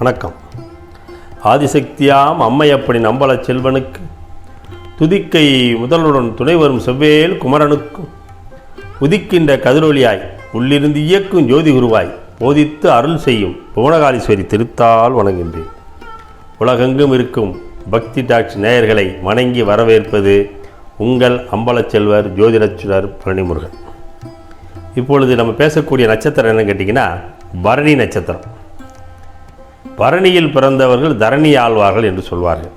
வணக்கம். ஆதிசக்தியாம் அம்மையப்படி நம்பல செல்வனுக்கு துதிக்கை முதல்வனுடன் துணை வரும் செவ்வேல் குமரனுக்கும் உதிக்கின்ற கதிரொலியாய் உள்ளிருந்து இயக்கும் ஜோதி குருவாய் போதித்து அருள் செய்யும் புவனகாலீஸ்வரி திருத்தால் வணங்குகின்றேன். உலகெங்கும் இருக்கும் பக்தி டாக்ஸ் நேயர்களை வணங்கி வரவேற்பது உங்கள் அம்பலச்செல்வர் ஜோதிடச்சுடர் பழனிமுருகன். இப்பொழுது நம்ம பேசக்கூடிய நட்சத்திரம் என்னன்னு கேட்டிங்கன்னா பரணி நட்சத்திரம். பரணியில் பிறந்தவர்கள் தரணி ஆழ்வார்கள் என்று சொல்வார்கள்.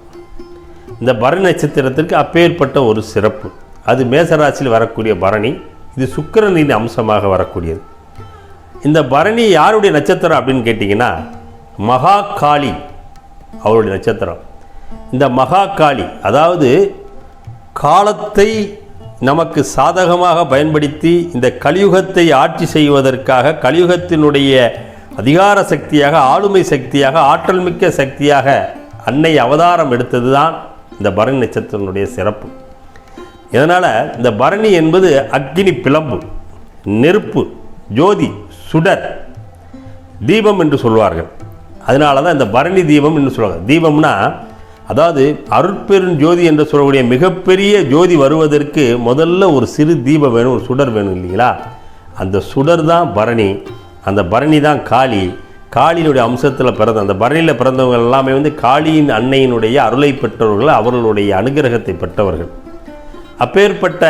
இந்த பரணி நட்சத்திரத்திற்கு அப்பேற்பட்ட ஒரு சிறப்பு. அது மேசராசியில் வரக்கூடிய பரணி இது சுக்கரனின் அம்சமாக வரக்கூடியது. இந்த பரணி யாருடைய நட்சத்திரம் அப்படின்னு கேட்டிங்கன்னா மகாகாளி அவருடைய நட்சத்திரம். இந்த மகாகாளி அதாவது காலத்தை நமக்கு சாதகமாக பயன்படுத்தி இந்த கலியுகத்தை ஆட்சி செய்வதற்காக கலியுகத்தினுடைய அதிகார சக்தியாக ஆளுமை சக்தியாக ஆற்றல் மிக்க சக்தியாக அன்னை அவதாரம் எடுத்தது தான் இந்த பரணி நட்சத்திரனுடைய சிறப்பு. இதனால் இந்த பரணி என்பது அக்னி பிளம்பு நெருப்பு ஜோதி சுடர் தீபம் என்று சொல்வார்கள். அதனால தான் இந்த பரணி தீபம் என்று சொல்லுவாங்க தீபம்னா அதாவது அருட்பெரும் ஜோதி என்று சொல்லக்கூடிய மிகப்பெரிய ஜோதி வருவதற்கு முதல்ல ஒரு சிறு தீபம் வேணும் ஒரு சுடர் வேணும் இல்லைங்களா? அந்த சுடர் தான் பரணி. அந்த பரணி தான் காளி. காளியினுடைய அம்சத்தில் பிறந்த அந்த பரணியில் பிறந்தவங்க எல்லாமே வந்து காளியின் அன்னையினுடைய அருளை பெற்றவர்கள் அவர்களுடைய அனுகிரகத்தை பெற்றவர்கள். அப்பேற்பட்ட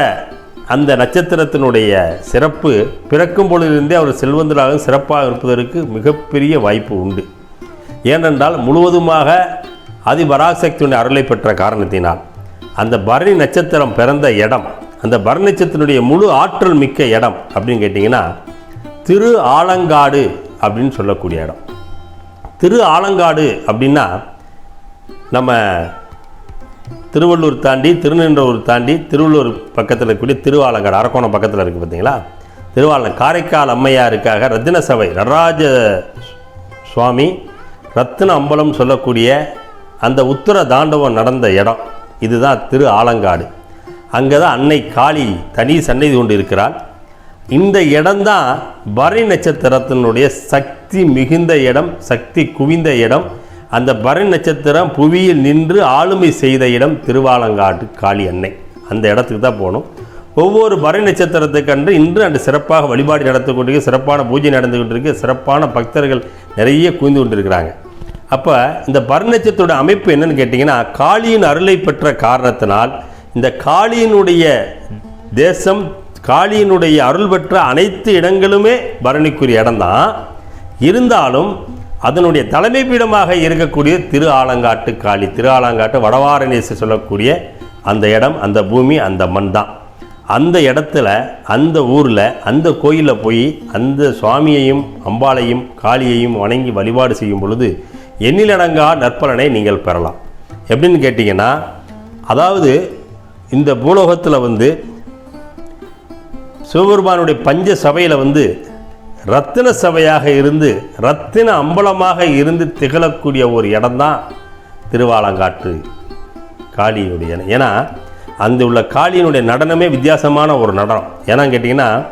அந்த நட்சத்திரத்தினுடைய சிறப்பு பிறக்கும் பொழுதிலிருந்தே அவர் செல்வந்தராக சிறப்பாக இருப்பதற்கு மிகப்பெரிய வாய்ப்பு உண்டு. ஏனென்றால் முழுவதுமாக அதிபராசக்தியுடைய அருளை பெற்ற காரணத்தினால் அந்த பரணி நட்சத்திரம் பிறந்த இடம் அந்த பரணி நட்சத்திரத்தினுடைய முழு ஆற்றல் மிக்க இடம் அப்படின்னு கேட்டிங்கன்னா திரு ஆலங்காடு அப்படின்னு சொல்லக்கூடிய இடம். திரு ஆலங்காடு அப்படின்னா நம்ம திருவள்ளூர் தாண்டி திருநின்றவூர் தாண்டி திருவள்ளூர் பக்கத்தில் இருக்கக்கூடிய திருவாலங்காடு அரக்கோணம் பக்கத்தில் இருக்குது பார்த்தீங்களா? திருவாலங் காரைக்கால் அம்மையாருக்காக ரத்தின சபை நடராஜ சுவாமி ரத்தின அம்பலம் சொல்லக்கூடிய அந்த உத்தர தாண்டவம் நடந்த இடம். இதுதான் திரு ஆலங்காடு. அங்கே தான் அன்னை காளி தனி சன்னதி கொண்டு இருக்கிறாள். இந்த இடம்தான் பரணி நட்சத்திரத்தினுடைய சக்தி மிகுந்த இடம் சக்தி குவிந்த இடம். அந்த பரணி நட்சத்திரம் புவியில் நின்று ஆளுமை செய்த இடம் திருவாலங்காட்டு காளி அன்னை. அந்த இடத்துக்கு தான் போகணும் ஒவ்வொரு பரணி நட்சத்திரத்துக்கன்று இன்று அன்று சிறப்பாக வழிபாடு நடந்து சிறப்பான பூஜை நடந்து கொண்டிருக்கு சிறப்பான பக்தர்கள் நிறைய குவிந்து கொண்டிருக்கிறாங்க. அப்போ இந்த பரணி நட்சத்திரோட அமைப்பு என்னன்னு கேட்டிங்கன்னா காளியின் அருளை பெற்ற காரணத்தினால் இந்த காளியினுடைய தேசம் காளியினுடைய அருள் பெற்ற அனைத்து இடங்களுமே பரணிக்குரிய இடம்தான். இருந்தாலும் அதனுடைய தலைமை பீடமாக இருக்கக்கூடிய திரு ஆலங்காட்டு காளி திரு ஆலங்காட்டு வடவாரணேசி சொல்லக்கூடிய அந்த இடம் அந்த பூமி அந்த மண் தான். அந்த இடத்துல அந்த ஊரில் அந்த கோயிலில் போய் அந்த சுவாமியையும் அம்பாளையும் காளியையும் வணங்கி வழிபாடு செய்யும் பொழுது எண்ணிலடங்கா நற்பலனை நீங்கள் பெறலாம். எப்படின்னு கேட்டிங்கன்னா அதாவது இந்த பூலோகத்தில் வந்து சிவபெருமானுடைய பஞ்ச சபையில் வந்து ரத்தின சபையாக இருந்து ரத்தின அம்பலமாக இருந்து திகழக்கூடிய ஒரு இடம்தான் திருவாலங்காட்டு காளியினுடைய ஏன்னா அந்த உள்ள காளியினுடைய நடனமே வித்தியாசமான ஒரு நடனம். ஏன்னா கேட்டிங்கன்னா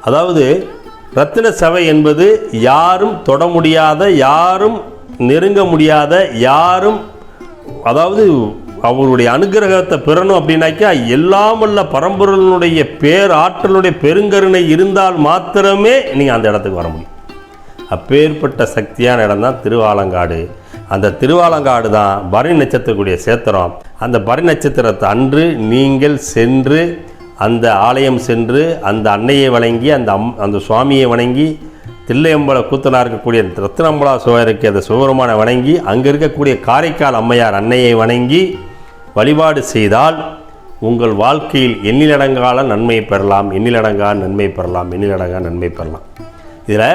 அதாவது ரத்தின சபை என்பது யாரும் தொட முடியாத யாரும் நெருங்க முடியாத யாரும் அதாவது அவருடைய அனுகிரகத்தை பெறணும் அப்படின்னாக்கா எல்லாம் பரம்பொருளுடைய பேர் ஆற்றலுடைய பெருங்கருணை இருந்தால் மாத்திரமே நீங்கள் அந்த இடத்துக்கு வர முடியும். அப்பேற்பட்ட சக்தியான இடம் தான் திருவாலங்காடு. அந்த திருவாலங்காடு தான் பரணி நட்சத்திரக்கூடிய சேத்திரம். அந்த பரணி நட்சத்திரத்தை அன்று நீங்கள் சென்று அந்த ஆலயம் சென்று அந்த அன்னையை வணங்கி அந்த அம் அந்த சுவாமியை வணங்கி தில்லையம்பல கூத்தனாக இருக்கக்கூடிய ரத்னம்பலா சுவருக்கு அந்த சுவரமான வணங்கி அங்கே இருக்கக்கூடிய காரைக்கால் அம்மையார் அன்னையை வணங்கி வழிபாடு செய்தால் உங்கள் வாழ்க்கையில் எண்ணிலடங்கால நன்மை பெறலாம் எண்ணிலடங்கா நன்மை பெறலாம் எண்ணிலடங்கா நன்மை பெறலாம். இதில்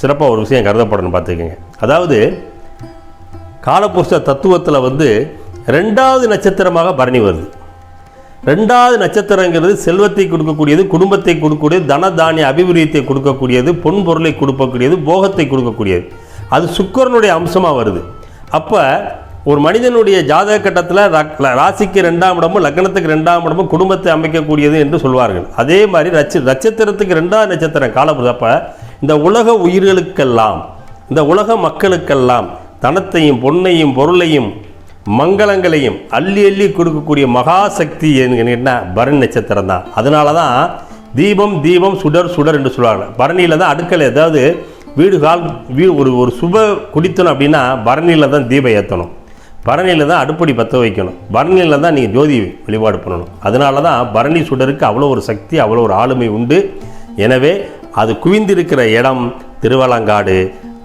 சிறப்பாக ஒரு விஷயம் கருதப்படணும் பார்த்துக்கோங்க. அதாவது காலபுருஷ தத்துவத்தில் வந்து ரெண்டாவது நட்சத்திரமாக பரணி வருது. ரெண்டாவது நட்சத்திரங்கிறது செல்வத்தை கொடுக்கக்கூடியது குடும்பத்தை கொடுக்கக்கூடியது தன தானிய அபிவிருத்தியை கொடுக்கக்கூடியது பொன் பொருளை கொடுக்கக்கூடியது போகத்தை கொடுக்கக்கூடியது. அது சுக்கரனுடைய அம்சமாக வருது. அப்போ ஒரு மனிதனுடைய ஜாதக கட்டத்தில் ராசிக்கு ரெண்டாம் இடமும் லக்னத்துக்கு ரெண்டாம் இடமும் குடும்பத்தை அமைக்கக்கூடியது என்று சொல்வார்கள். அதே மாதிரி நட்ச நட்சத்திரத்துக்கு ரெண்டாவது நட்சத்திரம் காலப்புறப்ப இந்த உலக உயிர்களுக்கெல்லாம் இந்த உலக மக்களுக்கெல்லாம் தனத்தையும் பொன்னையும் பொருளையும் மங்களங்களையும் அள்ளி அள்ளி கொடுக்கக்கூடிய மகாசக்தி என்ன? பரணி நட்சத்திரம் தான். அதனால தான் தீபம் தீபம் சுடர் சுடர் என்று சொல்லுவாங்க பரணியில் தான் அடுக்கலை அதாவது வீடு கால் வீ ஒரு ஒரு சுப குடித்தணும் அப்படின்னா பரணியில் தான் தீபம் ஏற்றணும் பரணியில் தான் அடுப்படி பற்ற வைக்கணும். பரணியில் தான் நீங்கள் ஜோதி வழிபாடு பண்ணணும். அதனால தான் பரணி சுடருக்கு அவ்வளோ ஒரு சக்தி அவ்வளோ ஒரு ஆளுமை உண்டு. எனவே அது குவிந்திருக்கிற இடம் திருவாலங்காடு.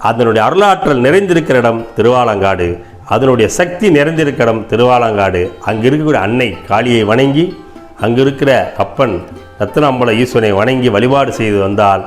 அதனுடைய அருளாற்றல் நிறைந்திருக்கிற இடம் திருவாலங்காடு. அதனுடைய சக்தி நிறைந்திருக்கிற இடம் திருவாலங்காடு. அங்கே இருக்கக்கூடிய அன்னை காளியை வணங்கி அங்கு இருக்கிற அப்பன் ரத்னாம்பல ஈஸ்வரனை வணங்கி வழிபாடு செய்து வந்தால்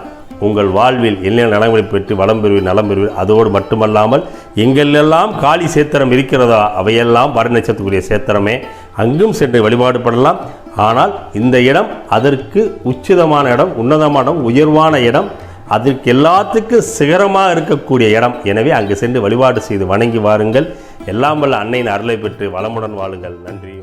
உங்கள் வாழ்வில் என்ன நலங்களை பெற்று வளம் பெறுவீர் நலம் பெறுவீர். அதோடு மட்டுமல்லாமல் எங்கெல்லாம் காளி சேத்திரம் இருக்கிறதோ அவையெல்லாம் பரிநட்சத்துக்குரிய சேத்திரமே. அங்கும் சென்று வழிபாடு பண்ணலாம். ஆனால் இந்த இடம் அதற்கு உச்சிதமான இடம் உன்னதமான இடம் உயர்வான இடம் அதற்கு எல்லாத்துக்கும் சிகரமாக இருக்கக்கூடிய இடம். எனவே அங்கு சென்று வழிபாடு செய்து வணங்கி வாருங்கள். எல்லாம் வல்ல அன்னையின் அருளை பெற்று வளமுடன் வாழுங்கள். நன்றி.